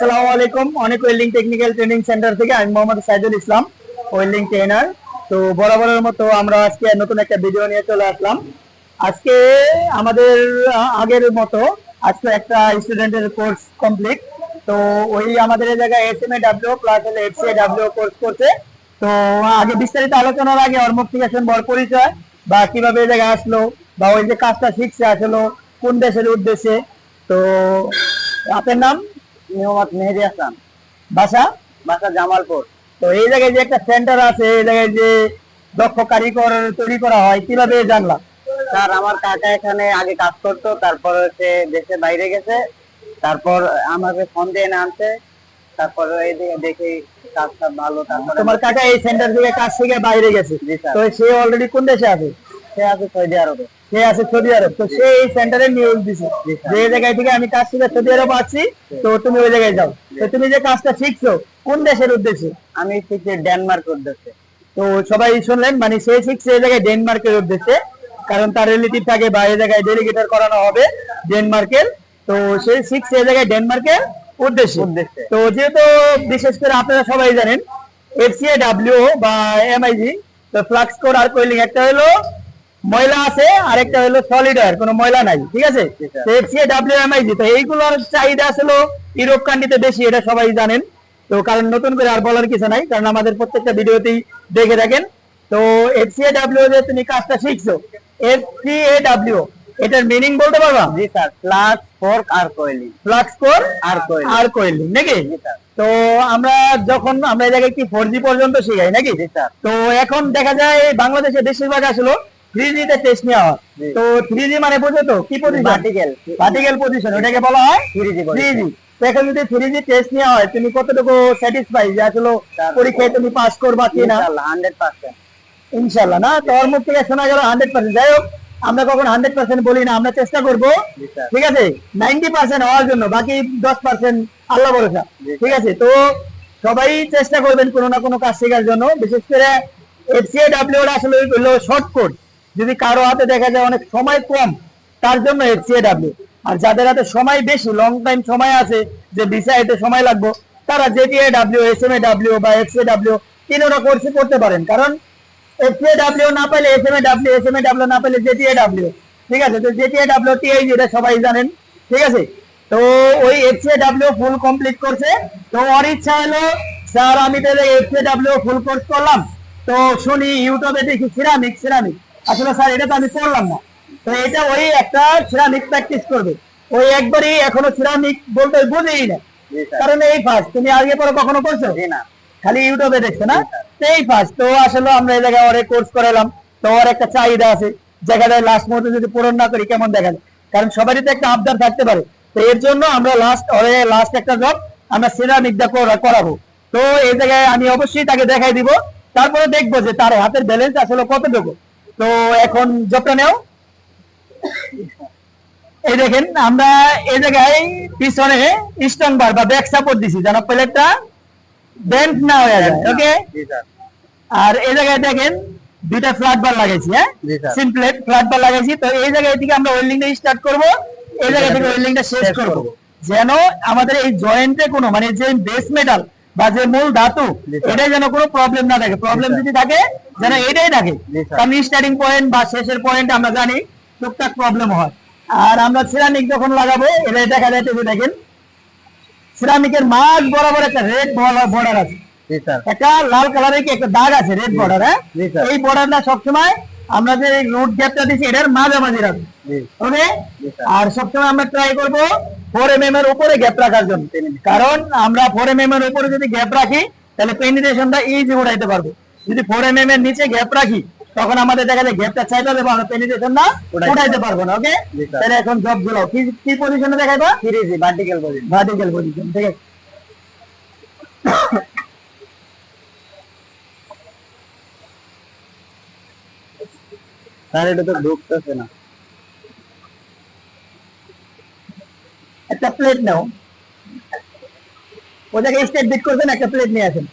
আসসালামু আলাইকুম। অনেক ওয়েল্ডিং টেকনিক্যাল ট্রেনিং সেন্টার থেকে আমি মোহাম্মদ সাইদুল ইসলাম ওয়েল্ডিং ট্রেনার তো বরাবরের মতো আমরা আজকে নতুন একটা ভিডিও নিয়ে চলে আসলাম। আজকে আমাদের আগের মতো আজকে একটা স্টুডেন্টের কোর্স কমপ্লিট তো ওই আমাদের জায়গায় S M A W plus হলে এফ সি ডাব্লিউ কোর্স করছে। তো আগে বিস্তারিত আলোচনার আগে ওর মুখ থেকে ওর পরিচয়, বা কীভাবে এই জায়গায় আসলো, বা ওই যে কাজটা শিখছে আসলো কোন দেশের উদ্দেশ্যে। তো আপনার নাম? মোহাম্মদ মেহেদি হাসান। বাসা? বাসা জামালপুর। তো এই জায়গায় যে একটা সেন্টার আছে এই জায়গায় যে দক্ষ কারিগর তৈরি করা হয় কীভাবে জানলাম? স্যার আমার কাকা এখানে আগে কাজ করতো তারপর হচ্ছে দেশে বাইরে গেছে তারপর আমাকে ফোন দিয়ে এনে আনছে তারপর এইদিকে দেখি কাজটা ভালো তারপর তোমার কাকা এই সেন্টার থেকে কাজ শিখে বাইরে গেছে। তো সে অলরেডি কোন দেশে আছে? সে আছে সৌদি আরবে। সে আছে সৌদি আরব। তো সে এই সেন্টারে নিয়োগ দিছে। যে জায়গায় থেকে আমি কাজ শিখে সৌদি আরব আছি তো তুমি ওই জায়গায় যাও। তো তুমি যে কাজটা শিখছো কোন দেশের উদ্দেশ্যে? আমি শিখছি ডেনমার্ক উদ্দেশ্যে। তো সবাই শুনলেন মানে সে শিখছে এই জায়গায় ডেনমার্কের উদ্দেশ্যে কারণ তার রিলেটিভ থাকে বা এই জায়গায় ডেলিগেটর করানো হবে ডেনমার্কের। তো সে শিখছে এই জায়গায় ডেনমার্কের উদ্দেশ্যে। উদ্দেশ্যে। তো যেহেতু বিশেষ করে আপনারা সবাই জানেন এফসিএ ডাব্লিউ বা এমআইজি তো ফ্লাক্স কোড আর কোয়েলিং একটা হলো ময়লা আছে আর একটা হলো সলিডার কোনো ময়লা নাই ঠিক আছে? তো এফসিএ ডাব্লিউ তো এইগুলোর চাহিদা আসলে ইউরোপ কান্ট্রিতে বেশি এটা সবাই জানেন। তো কারণ নতুন করে আর বলার কিছু নাই কারণ আমাদের প্রত্যেকটা ভিডিওতেই দেখে থাকেন। তো এফসিএ ডাব্লিউ যে তুমি কাজটা শিখছো এফসিএ ডাব্লিউ এটার মিনিং বলতে পারবা? জি স্যার প্লাস ফোর্ক আর কোয়েলি ফ্লাক্স কোড আর কোয়েলি আর কোয়েলিং নাকি? তো আমরা যখন আমরা এই জায়গায় কি ফোর জি পর্যন্ত শিখাই নাকি? জি স্যার। তো এখন দেখা যায় বাংলাদেশে বেশিরভাগ আসলো থ্রি জি তে টেস্ট নেওয়া হয়। তো থ্রি মানে বুঝো তো? কি পজিশন পজিশন ওটাকে বলা হয় থ্রি জি এখন যদি থ্রি জি টেস্ট নেওয়া হয় তুমি কতটুকু স্যাটিসফাই যে আসলে পরীক্ষায় তুমি পাস করবা কিনা? হান্ড্রেড পার্সেন্ট ইনশাল্লাহ না? তো ওর মুখ থেকে শোনা গেল হান্ড্রেড পার্সেন্ট যাই হোক আমরা কখন হান্ড্রেড পার্সেন্ট বলি না আমরা চেষ্টা করব। ঠিক আছে? নাইনটি পার্সেন্ট হওয়ার জন্য বাকি দশ পার্সেন্ট আল্লাহ ভরসা। ঠিক আছে? তো সবাই চেষ্টা করবেন কোনো না কোনো কাজ শেখার জন্য। বিশেষ করে এফসিএ ডাব্লিউ আসলে শর্ট কোড যদি কারও হাতে দেখা যায় অনেক সময় কম, তার জন্য এফসিএ ডাব্লিউ আর যাদের হাতে সময় বেশি লং টাইম সময় আছে, যে ভিসা এতে সময় লাগবে, তারা JTA W S M A বা এফসিএ ডাব্লিউ তিনোটা কোর্সই করতে পারেন। কারণ এফসিএ ডাব্লিউ না পেলে S M A W S M A W না পেলে জেটিএ ডাব্লিউ ঠিক আছে? তো জেটিএ ডাব্লিউ টিআই যেটা সবাই জানেন। ঠিক আছে? তো ওই এফসিএ ডাব্লিউ ফুল কমপ্লিট করছে তো ওর ইচ্ছা হলো, স্যার, আমি তাহলে এফসিএ ডাব্লিউ ফুল কোর্স করলাম। তো শুনি ইউটিউবে দেখি সিরামিক সিরামিক আসলে স্যার এটা তো আমি করলাম না। তো এটা ওই একটা সিরামিক প্র্যাকটিস করবে। ওই একবারই এখনও সিরামিক বলতে বুঝেই না। কারণ এই ফার্স্ট তুমি আগে পরে কখনো করছ? না। খালি ইউটিউবে দেখছ না? এই ফার্স্ট তো আসলে আমরা এই জায়গায় অনেক কোর্স করালাম। তো ওর একটা চাহিদা আছে। জায়গাটা লাস্ট মুহূর্তে যদি পূরণ না করি কেমন দেখা যায়? কারণ সবারই তো একটা আবদার থাকতে পারে। তো এর জন্য আমরা লাস্ট ওরে লাস্ট একটা জব আমরা সিরামিক দা করাবো। তো এই জায়গায় আমি অবশ্যই তাকে দেখাই দিব। তারপরে দেখব যে তার হাতের ব্যালেন্স আসলে কতটুকু। তো এখন জবটা নেও। এই দেখেন আমরা এই জায়গায় পিছনে স্ট্রং বার বা ব্যাক সাপোর্ট দিছি জানো প্লেটটা বেন্ট না হয়ে যায় ওকে আর এই জায়গায় দেখেন দুইটা ফ্ল্যাট বার লাগাইছি হ্যাঁ? সিম্পলেট ফ্ল্যাট বার লাগাইছি তো এই জায়গায় থেকে আমরা ওয়েল্ডিংটা স্টার্ট করব এই জায়গা থেকে ওয়েল্ডিংটা শেষ করব। যেন আমাদের এই জয়েন্টে কোনো মানে যে বেস মেটাল বা যে মূল ধাতু জি স্যার। এটা যেন কোনো প্রবলেম না থাকে। প্রবলেম যদি থাকে যেন এটাই থাকে। কারণ স্টার্টিং পয়েন্ট বা শেষের পয়েন্ট আমরা জানি টুকটাক প্রবলেম হয়। আর আমরা সিরামিক যখন লাগাবো এটা দেখা যাচ্ছে যে দেখেন সিরামিকের মাঝ বরাবর একটা রেড বর্ডার আছে। একটা লাল কালারের কি একটা দাগ আছে রেড বর্ডার হ্যাঁ? এই বর্ডারটা সবসময় আমরা যে রুট গ্যাপটা দিচ্ছি এটার মাঝামাঝি রাখব। ওকে? আর সবসময় আমরা ট্রাই করব ফোর এম এম এর উপরে গ্যাপ রাখার জন্য কারণ আমরা ফোর এম এম এর উপরে যদি গ্যাপ রাখি তাহলে পেনিট্রেশনটা ইজি উঠাইতে পারব। যদি ফোর এম এম এর নিচে গ্যাপ রাখি তখন আমাদের দেখা যায় গ্যাপটা চাইতে দেবো আমরা পেনিট্রেশন না উঠাইতে পারব না ওকে তাহলে এখন জবগুলো কি কি পজিশনে দেখাইবা? থ্রি জি ভার্টিক্যাল বলি ভার্টিক্যাল পজিশন ঠিক আছে? স্যার এটা তো ঢুকতেছে না একটা প্লেট নাও। ওদেরকে স্টেট বিট করবেন একটা প্লেট নিয়ে আসেন।